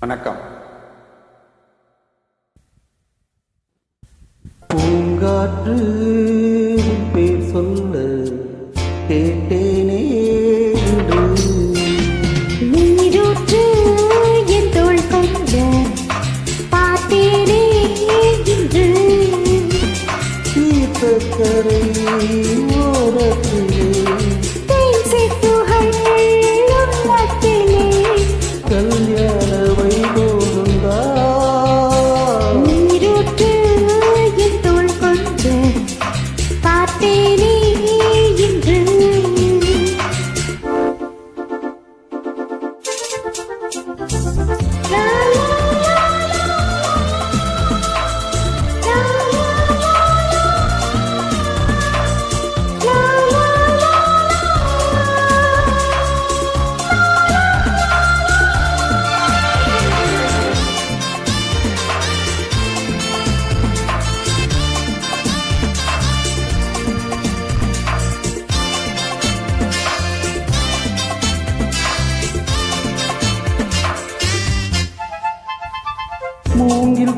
வணக்கம். பூங்காற்று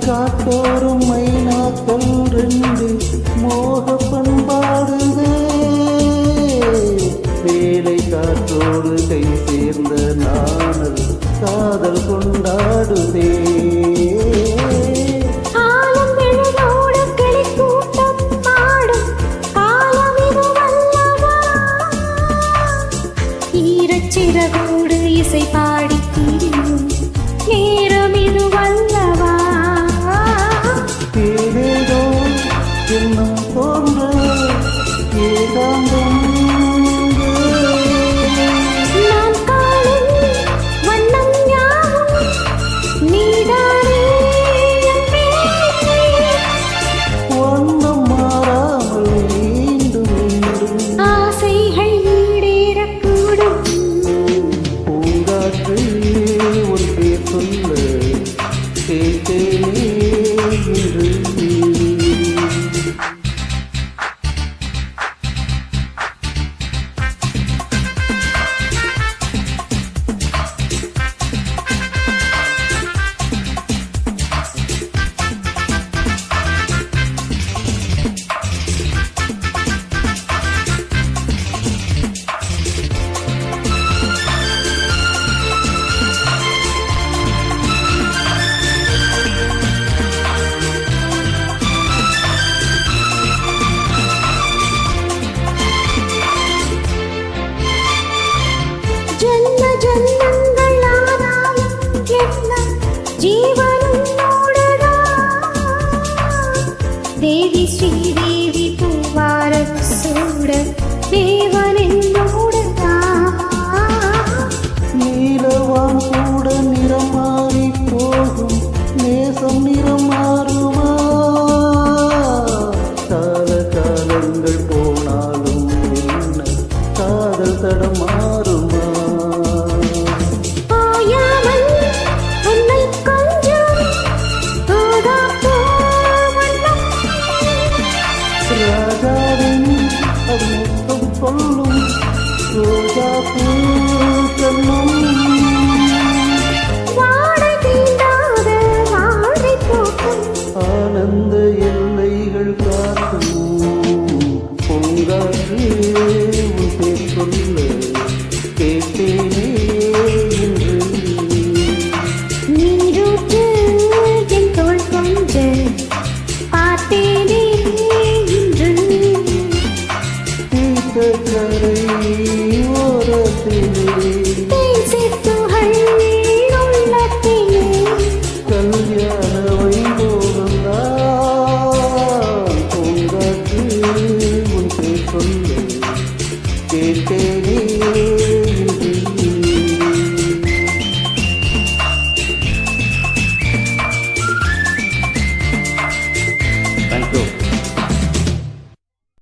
காட்டோரும் மைனாக்கள் ரெண்டு மோக பண்பாடுதே வேலை காற்றோடு கை சேர்ந்த நானல் காதல் கொண்டாடுதே. நான் காணும் வண்ணம் ஞாபகம் நீதான் யாரும் அது மொத்தம் சொல்லும் ரோஜா பூ